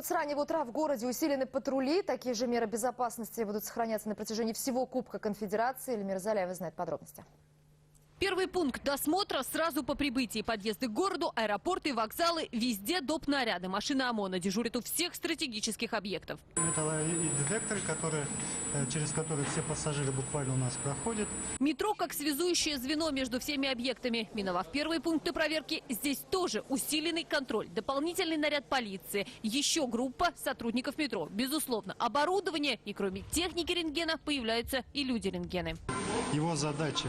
Вот с раннего утра в городе усилены патрули. Такие же меры безопасности будут сохраняться на протяжении всего Кубка Конфедерации. Эльмира Заляева знает подробности. Первый пункт досмотра сразу по прибытии. Подъезды к городу, аэропорты, вокзалы. Везде доп. наряды. Машины ОМОНа дежурят у всех стратегических объектов. металлодетекторы, которые, э, через которые все пассажиры буквально у нас проходят. Метро как связующее звено между всеми объектами. Миновав первые пункты проверки, здесь тоже усиленный контроль. Дополнительный наряд полиции. Еще группа сотрудников метро. Безусловно, оборудование. И кроме техники рентгена появляются и люди-рентгены. Его задача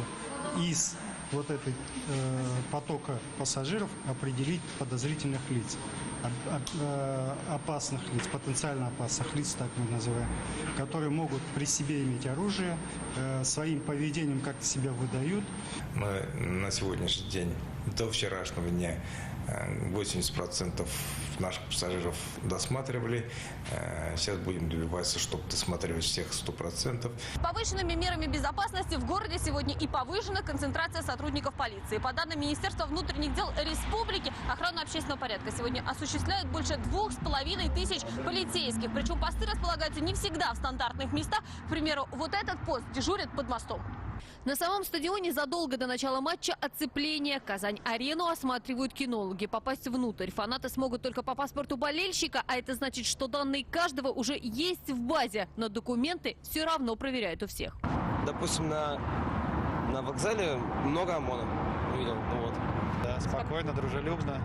из вот этой э, потока пассажиров определить подозрительных лиц, э, опасных лиц, потенциально опасных лиц, так мы называем, которые могут при себе иметь оружие, э, своим поведением как-то себя выдают. Мы на сегодняшний день до вчерашнего дня 80% наших пассажиров досматривали. Э, Сейчас будем добиваться, чтобы досматривать всех 100%. С повышенными мерами безопасности в городе сегодня и повышена концентрация сотрудников полиции. По данным Министерства внутренних дел Республики, охрану общественного порядка сегодня осуществляют больше двух с половиной тысяч полицейских. Причем посты располагаются не всегда в стандартных местах. К примеру, вот этот пост дежурит под мостом. На самом стадионе задолго до начала матча оцепление. Казань-арену осматривают кинологи. Попасть внутрь фанаты смогут только по паспорту болельщика, а это значит, что данные каждого уже есть в базе. Но документы все равно проверяют у всех. допустим, на, на вокзале много ОМОНа увидел. Ну вот. Да, спокойно, дружелюбно.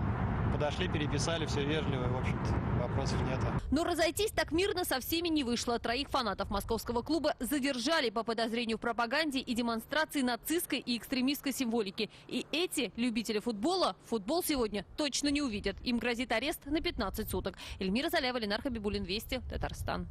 Подошли, переписали, все вежливо, в общем-то, вопросов нет. Но разойтись так мирно со всеми не вышло. Троих фанатов московского клуба задержали по подозрению в пропаганде и демонстрации нацистской и экстремистской символики. И эти любители футбола футбол сегодня точно не увидят. Им грозит арест на 15 суток. Эльмира Заляева, Ленар Хабибулин, Вести, Татарстан.